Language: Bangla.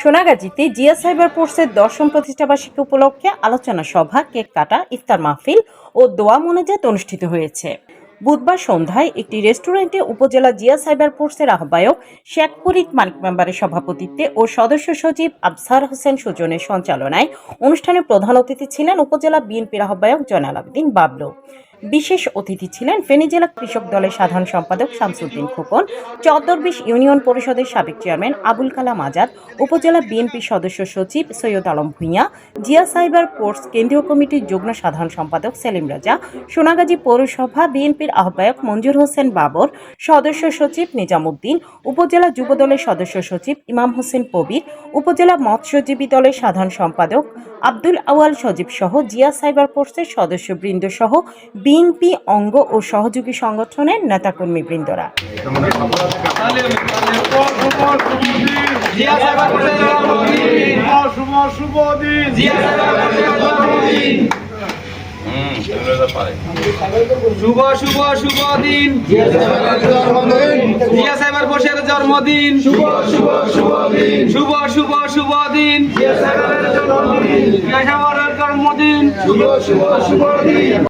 সোনাগাজীতে জিয়া সাইবার ফোর্সের দশম প্রতিষ্ঠাবার্ষিকী উপলক্ষে আলোচনা সভা, কেক কাটা, ইফতার মাহফিল ও দোয়া মোনাজাত অনুষ্ঠিত হয়েছে। বুধবার সন্ধ্যায় একটি রেস্টুরেন্টে উপজেলা জিয়া সাইবার ফোর্সের আহ্বায়ক শেখ ফরিদ মানিক মেম্বারের সভাপতিত্বে ও সদস্য সচিব আফসার হোসেন সুজনের সঞ্চালনায় অনুষ্ঠানে প্রধান অতিথি ছিলেন উপজেলা বিএনপির আহ্বায়ক জয়নাল আবেদিন বাবলু। বিশেষ অতিথি ছিলেন ফেনী জেলা কৃষক দলের সাধারণ সম্পাদক শামসুদ্দিন খোকন চত্বরবিশ ইউনিয়ন পরিষদের সাবেক চেয়ারম্যান আবুল কালাম আজাদ, উপজেলা বিএনপি সদস্য সচিব সৈয়দ আলম ভূঁইয়া, জিয়া সাইবার ফোর্স কেন্দ্রীয় কমিটির যুগ্ম সাধারণ সম্পাদক সেলিম রাজা, সোনাগাজী পৌরসভা বিএনপির আহ্বায়ক মঞ্জুর হোসেন বাবর, সদস্য সচিব নিজামুদ্দিন, উপজেলা যুবদলের সদস্য সচিব ইমাম হোসেন কবির উপজেলা মৎস্যজীবী দলের সাধারণ সম্পাদক আব্দুল আওয়াল সজীব সহ জিয়া সাইবার কোর্সের সদস্যবৃন্দ সহ বিএনপি অঙ্গ ও সহযোগী সংগঠনের নেতাকর্মী বৃন্দরা। জিয়া সাহেবের কোটে জন্মদিন শুভ শুভ শুভ দিন জিয়া সাহেবের কোষের জন্মদিন শুভ শুভ শুভ দিন শুভ শুভ শুভ দিন জিয়া সাহেবের জন্মদিন জিয়া সাহেবের জন্মদিন শুভ শুভ শুভ দিন।